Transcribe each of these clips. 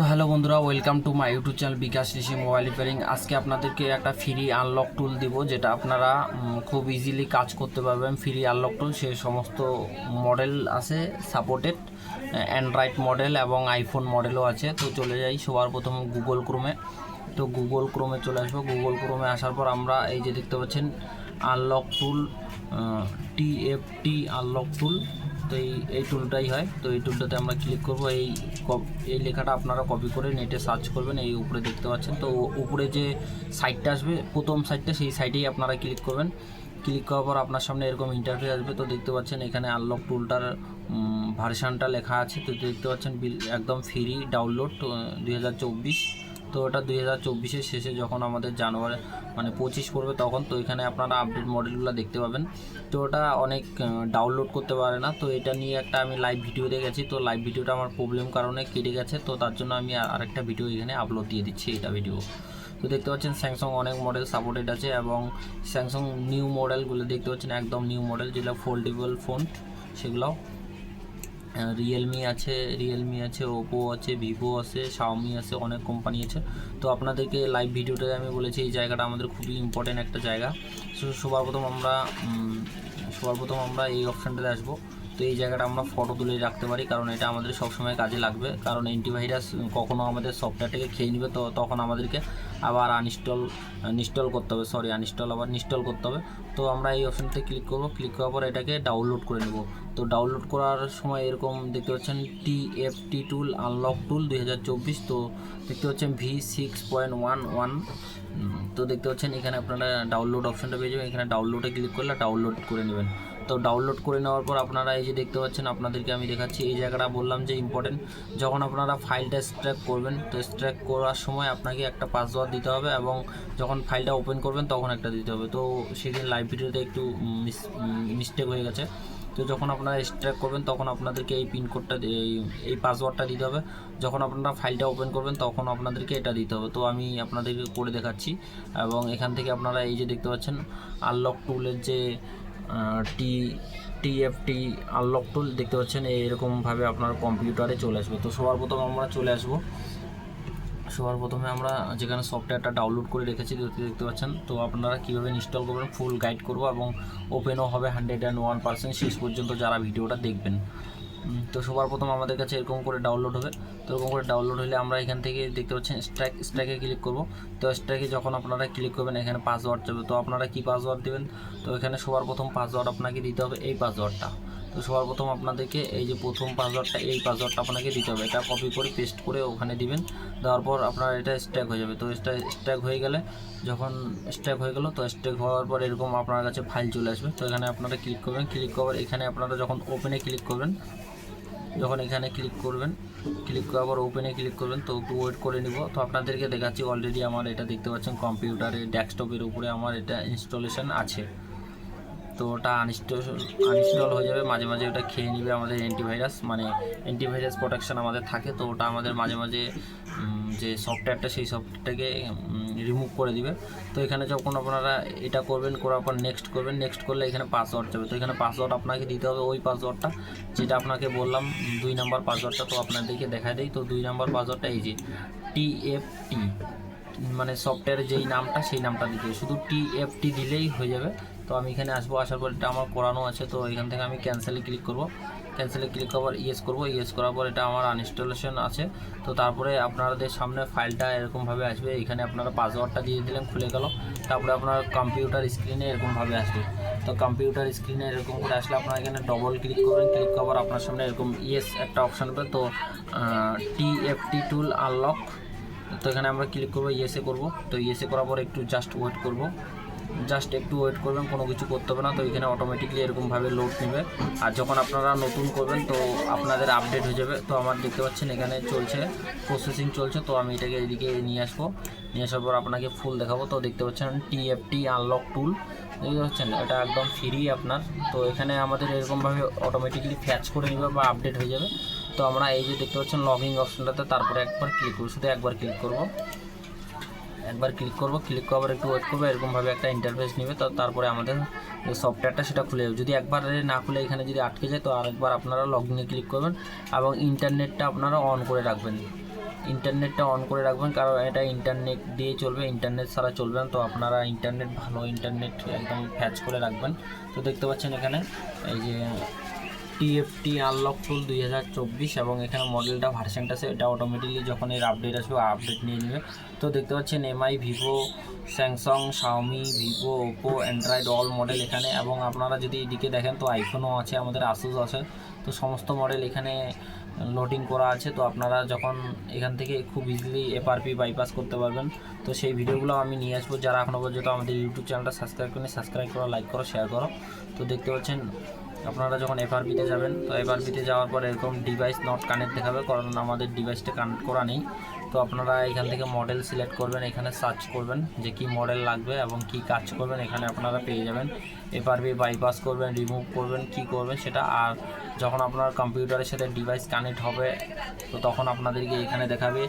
তো হ্যালো বন্ধুরা welcome to my YouTube channel Bikash Rishi mobile repairing আজকে আপনাদেরকে একটা ফ্রি আনলক টুল দিব, যেটা আপনারা খুব ইজিলি কাজ করতে পারবেন। ফ্রি আনলক টুল সে সমস্ত মডেল আছে সাপোর্টেড অ্যান্ড্রয়েড মডেল এবং আইফোন মডেলও আছে। তো চলে যাই সবার প্রথম গুগল ক্রোমে তো গুগল ক্রোমে চলে আসব। গুগল ক্রোমে আসার পর আমরা এই যে দেখতে পাচ্ছেন unlock tool TFT unlock tool তো এই এই টুলটাই হয়। তো এই টুলটাতে আমরা ক্লিক করব। এই এই লেখাটা আপনারা কপি করে নেটে সার্চ করবেন। এই উপরে দেখতে পাচ্ছেন। তো উপরে যে সাইটটা আসবে, প্রথম সাইটটা সেই সাইটেই আপনারা ক্লিক করবেন। ক্লিক করার পর আপনার সামনে এরকম ইন্টারফেস আসবে। তো দেখতে পাচ্ছেন এখানে আনলক টুলটার ভার্সানটা লেখা আছে। তো দেখতে পাচ্ছেন একদম ফ্রি ডাউনলোড দুই হাজার চব্বিশ। তো ওটা দুই হাজার চব্বিশের শেষে যখন আমাদের জানুয়ারি মানে পঁচিশ পড়বে তখন তো এখানে আপনারা আপডেট মডেলগুলো দেখতে পাবেন। তো ওটা অনেক ডাউনলোড করতে পারে না। তো এটা নিয়ে একটা আমি লাইভ ভিডিও দেখেছি। তো লাইভ ভিডিওটা আমার প্রবলেম কারণে কেটে গেছে। তো তার জন্য আমি আর- আরেকটা ভিডিও এখানে আপলোড দিয়ে দিচ্ছি এটা ভিডিও তো দেখতে পাচ্ছেন স্যামসাং অনেক মডেল সাপোর্টেড আছে এবং স্যামসাং নিউ মডেলগুলো দেখতে পাচ্ছেন, একদম নিউ মডেল যেগুলো ফোল্ডেবল ফোন সেগুলো রিয়েলমি আছে রিয়েলমি আছে ওপো আছে ভিভো আছে শাওমি আছে, অনেক কোম্পানি আছে। তো আপনাদেরকে লাইভ ভিডিওটাতে আমি বলেছি, এই জায়গাটা আমাদের খুবই ইম্পর্টেন্ট একটা জায়গা। সো সবার প্রথম আমরা সবার প্রথম আমরা এই অপশানটাতে আসব। তো এই জায়গাটা আমরা ফটো তুলে রাখতে পারি, কারণ এটা আমাদের সবসময় কাজে লাগবে। কারণ অ্যান্টিভাইরাস কখনো আমাদের সফটওয়্যারটাকে খেয়ে নেবে, তো তখন আমাদেরকে আবার আনইনস্টল ইনস্টল করতে হবে সরি আনইনস্টল আবার ইনস্টল করতে হবে। তো আমরা এই অপশানতে ক্লিক করব ক্লিক করার পর এটাকে ডাউনলোড করে নেব। তো ডাউনলোড করার সময় এরকম দেখতে পাচ্ছেন টি এফ টি টুল আনলক টুল দুই হাজার চব্বিশ। তো দেখতে পাচ্ছেন V six point one one তো দেখতে পাচ্ছেন এখানে আপনারা ডাউনলোড অপশানটা পেয়ে যাবেন। এখানে ডাউনলোডে ক্লিক করলে ডাউনলোড করে নেবেন। তো ডাউনলোড করে নেওয়ার পর আপনারা এই যে দেখতে পাচ্ছেন আপনাদেরকে আমি দেখাচ্ছি, এই জায়গাটা বললাম যে ইম্পর্টেন্ট যখন আপনারা ফাইলটা স্ট্র্যাক করবেন, তো স্ট্র্যাক করার সময় আপনাকে একটা পাসওয়ার্ড দিতে হবে এবং যখন ফাইলটা ওপেন করবেন তখন একটা দিতে হবে। তো সেদিন লাইভ ভিডিওতে একটু মিস্টেক হয়ে গেছে। তো যখন আপনারা স্ট্র্যাক করবেন তখন আপনাদেরকে এই পিন কোডটা এই এই পাসওয়ার্ডটা দিতে হবে। যখন আপনারা ফাইলটা ওপেন করবেন তখন আপনাদেরকে এটা দিতে হবে। তো আমি আপনাদেরকে করে দেখাচ্ছি। এবং এখান থেকে আপনারা এই যে দেখতে পাচ্ছেন আনলক টুলের যে টি টিএফটি আনলক টুল দেখতে পাচ্ছেন এইরকমভাবে আপনার কম্পিউটারে চলে আসবে। তো সবার প্রথম আমরা চলে আসব। সবার প্রথমে আমরা যেখানে সফটওয়্যারটা ডাউনলোড করে রেখেছি দেখতে পাচ্ছেন। তো আপনারা কীভাবে ইনস্টল করবেন ফুল গাইড করব এবং ওপেনও হবে হান্ড্রেড অ্যান্ড ওয়ান পার্সেন্ট শেষ পর্যন্ত যারা ভিডিওটা দেখবেন। তো সবার প্রথম আমাদের কাছে এরকম করে ডাউনলোড হবে। তো এরকম করে ডাউনলোড হলে আমরা এখান থেকে দেখতে পাচ্ছেন স্ট্রাইক স্ট্রাইকে ক্লিক করব। তো স্ট্রাইকে যখন আপনারা ক্লিক করবেন, এখানে পাসওয়ার্ড যাবে তো আপনারা কি পাসওয়ার্ড দেবেন? তো এখানে সবার প্রথম পাসওয়ার্ড আপনাকে দিতে হবে এই পাসওয়ার্ডটা তো সবার প্রথম আপনাদেরকে এই যে প্রথম পাসওয়ার্ডটা, এই পাসওয়ার্ডটা আপনাকে দিতে হবে। এটা কপি করে পেস্ট করে ওখানে দিবেন। দেওয়ার পর আপনার এটা স্ট্যাক হয়ে যাবে। তো এটা স্ট্যাক হয়ে গেলে, যখন স্ট্যাক হয়ে গেল, তো স্ট্যাক হওয়ার পর এরকম আপনার কাছে ফাইল চলে আসবে। তো এখানে আপনারা ক্লিক করবেন। ক্লিক করার এখানে আপনারা যখন ওপেনে ক্লিক করবেন, যখন এখানে ক্লিক করবেন ক্লিক করার পর ওপেনে ক্লিক করবেন, তো একটু ওয়েট করে নিব। তো আপনাদেরকে দেখাচ্ছি অলরেডি আমার এটা দেখতে পাচ্ছেন কম্পিউটারে ডেস্কটপের উপরে আমার এটা ইনস্টলেশন আছে। তো ওটা আনইনস্টল হয়ে যাবে। মাঝে মাঝে ওটা খেয়ে নেবে আমাদের অ্যান্টিভাইরাস মানে অ্যান্টিভাইরাস প্রোটেকশন আমাদের থাকে, তো ওটা আমাদের মাঝে মাঝে যে সফটওয়্যারটা সেই সফটওয়্যারটাকে রিমুভ করে দিবে। তো এখানে যখন আপনারা এটা করবেন, করার পর নেক্সট করবেন নেক্সট করলে এখানে পাসওয়ার্ড যাবে। তো এখানে পাসওয়ার্ড আপনাকে দিতে হবে ওই পাসওয়ার্ডটা যেটা আপনাকে বললাম, দুই নাম্বার পাসওয়ার্ডটা তো আপনাদেরকে দেখা দেয় তো দুই নাম্বার পাসওয়ার্ডটা এই যে টি এফ টিএফটি মানে সফটওয়্যারের যেই নামটা, সেই নামটা দিতে। শুধু টি এফ টি দিলেই হয়ে যাবে। তো আমি এখানে আসব, আসার পর এটা আমার করানো আছে, তো এখান থেকে আমি ক্যান্সেলে ক্লিক করব। ক্যান্সেলে ক্লিক করার ইয়েস করব। ইয়েস করার পর এটা আমার আনইনস্টলেশন আছে। তো তারপরে আপনাদের সামনে ফাইলটা এরকমভাবে আসবে। এখানে আপনারা পাসওয়ার্ডটা দিয়ে দিলেন, খুলে গেল। তারপরে আপনার কম্পিউটার স্ক্রিনে এরকমভাবে আসবে। তো কম্পিউটার স্ক্রিনে এরকম করে আসলে আপনারা এখানে ডবল ক্লিক করবেন। ক্লিক করার আপনার সামনে এরকম ইয়েস একটা অপশান হবে। তো টিএফটি টুল আনলক তো এখানে আমরা ক্লিক করব ইয়েসে করব। তো ইয়েসে করার পর একটু জাস্ট ওয়েট করব। জাস্ট একটু ওয়েট করবেন, কোনো কিছু করতে হবে না। তো এখানে অটোমেটিকলি এরকমভাবে লোড নেবে। আর যখন আপনারা নতুন করবেন, তো আপনাদের আপডেট হয়ে যাবে। তো আমার দেখতে পাচ্ছেন এখানে চলছে প্রসেসিং চলছে। তো আমি এটাকে এদিকে নিয়ে আসব। নিয়ে আসার পর আপনাকে ফুল দেখাবো। তো দেখতে পাচ্ছেন টিএফটি আনলক টুল দেখতে পাচ্ছেন এটা একদম ফ্রি আপনার। তো এখানে আমাদের এরকমভাবে অটোমেটিকলি ফ্যাচ করে নেবে বা আপডেট হয়ে যাবে। তো আমরা এই যে দেখতে পাচ্ছেন লগিং অপশনটাতে তারপরে একবার ক্লিক করব, শুধু একবার ক্লিক করব। একবার ক্লিক করব ক্লিক করার একটু ওয়েট করব, এরকমভাবে একটা ইন্টারফেস নেবে, তো তারপরে আমাদের সফটওয়্যারটা সেটা খুলে যাবে। যদি একবার না খুলে এখানে যদি আটকে যায়, তো আরেকবার আপনারা লগ ইনে ক্লিক করবেন এবং ইন্টারনেটটা আপনারা অন করে রাখবেন। ইন্টারনেটটা অন করে রাখবেন, কারণ এটা ইন্টারনেট দিয়ে চলবে ইন্টারনেট ছাড়া চলবে না, তো আপনারা ইন্টারনেট ভালো ইন্টারনেট একদম ফ্যাচ করে রাখবেন। তো দেখতে পাচ্ছেন এখানে, এই যে টিএফটি আনলক টুল দুই হাজার চব্বিশ এবং এখানে মডেলটা ভার্সনটা আছে, এটা অটোমেটিকলি যখন এর আপডেট আসবে আপডেট নিয়ে নেবে। তো দেখতে পাচ্ছেন MI Vivo Samsung Xiaomi Vivo Oppo Android all model এখানে। এবং আপনারা যদি এদিকে দেখেন, তো আইফোনও আছে, আমাদের আসুস আছে। তো সমস্ত মডেল এখানে লোডিং করা আছে। তো আপনারা যখন এখান থেকে খুব ইজিলি এফআরপি বাইপাস করতে পারবেন। তো সেই ভিডিওগুলো আমি নিয়ে আসব। যারা এখনও পর্যন্ত আমাদের ইউটিউব চ্যানেলটা সাবস্ক্রাইব করেনি সাবস্ক্রাইব করো লাইক করো শেয়ার করো। তো দেখতে পাচ্ছেন আপনারা যখন এফআরপিতে যাবেন, তো এফআরপিতে যাওয়ার পর এরকম ডিভাইস নট কানেক্ট দেখাবে, কারণ আমাদের ডিভাইসটা কানেক্ট করা নেই। তো আপনারা এখান থেকে মডেল সিলেক্ট করবেন, এখানে সার্চ করবেন যে কি মডেল লাগবে এবং কি কাজ করবেন, এখানে আপনারা পেয়ে যাবেন। এফআরপি বাইপাস করবেন রিমুভ করবেন, কি করবেন সেটা, আর যখন আপনার কম্পিউটারের সাথে ডিভাইস কানেক্ট হবে, তো তখন আপনাদেরকে এখানে দেখাবে।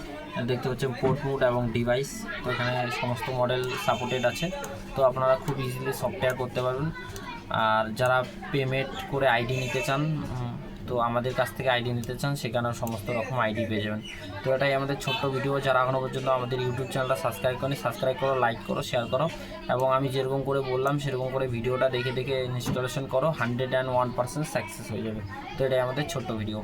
দেখতে হচ্ছে পোর্ট মুড এবং ডিভাইস তো এখানে সমস্ত মডেল সাপোর্টেড আছে। তো আপনারা খুব ইজিলি সফটওয়্যার করতে পারবেন। আর যারা পেমেন্ট করে আইডি নিতে চান তো আমাদের কাছ থেকে আইডি নিতে চান, সেখানেও সমস্ত রকম আইডি পেয়ে যাবেন। তো এটাই আমাদের ছোট্ট ভিডিও যারা এখনও পর্যন্ত আমাদের ইউটিউব চ্যানেলটা সাবস্ক্রাইব করেনি সাবস্ক্রাইব করো লাইক করো শেয়ার করো, এবং আমি যেরকম করে বললাম, সেরকম করে ভিডিওটা দেখে দেখে ইনস্টলেশন করো hundred and one percent success হয়ে যাবে। তো এটাই আমাদের ছোট্ট ভিডিও